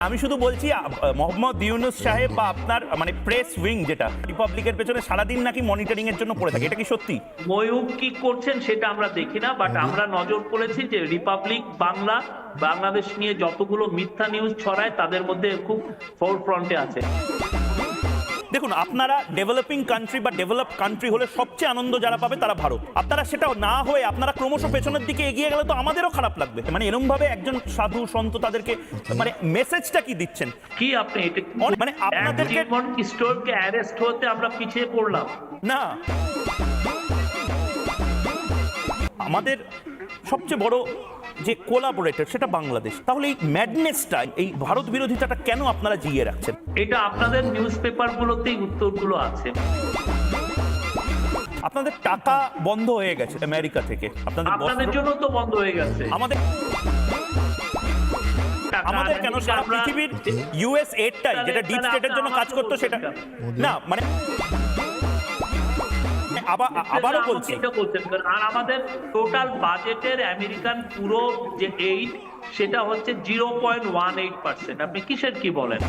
আমি শুধু বলছি মোহাম্মদ ইউনুস সাহেব বা আপনার মানে প্রেস উইং যেটা রিপাবলিকের পেছনে সারাদিন নাকি মনিটরিং এর জন্য পড়ে থাকে এটা কি সত্যি? ময়ূক কি করছেন সেটা আমরা দেখি না বাট আমরা নজর করেছি যে রিপাবলিক বাংলা বাংলাদেশ নিয়ে যতগুলো মিথ্যা নিউজ ছড়ায় তাদের মধ্যে খুব ফোর ফ্রন্টে আছে। দেখুন আপনারা ডেভেলপিং কান্ট্রি বা ডেভেলপ কান্ট্রি হলে সবচেয়ে আনন্দ যারা পাবে তারা ভারত। আপনারা সেটা না হয়ে আপনারা ক্রমশ পেছনের দিকে এগিয়ে গেলে তো আমাদেরও খারাপ লাগবে। মানে এরকম ভাবে একজন সাধু সন্ত তাদেরকে মানে মেসেজটা কি দিচ্ছেন? কি আপনি মানে আপনাদেরকে- কিশোরকে অ্যারেস্ট হতে আমরা পিছিয়ে পড়লাম। না। আমাদের সবচেয়ে বড় যে কোলাবোরেটর সেটা বাংলাদেশ। তাহলে এই ম্যাডনেসটা এই ভারত বিরোধিতাটা কেন আপনারা জিয়ে রাখছেন? এটা আপনাদের নিউজ পেপার গুলোতেই উত্তরগুলো আছে। আপনাদের টাকা বন্ধ হয়ে গেছে আমেরিকা থেকে। আপনাদের আপনাদের জন্য তো বন্ধ হয়ে গেছে। আমাদের আমাদের কেন সারা পৃথিবীর ইউএস এইডটাই যেটা ডিপ স্টেটের জন্য কাজ করতো সেটা না মানে আবার, আবারও বলছি। আর আমাদের টোটাল বাজেটের আমেরিকান পুরো যে এইড সেটা হচ্ছে zero point one eight percent আপনি কিসের কি বলেন?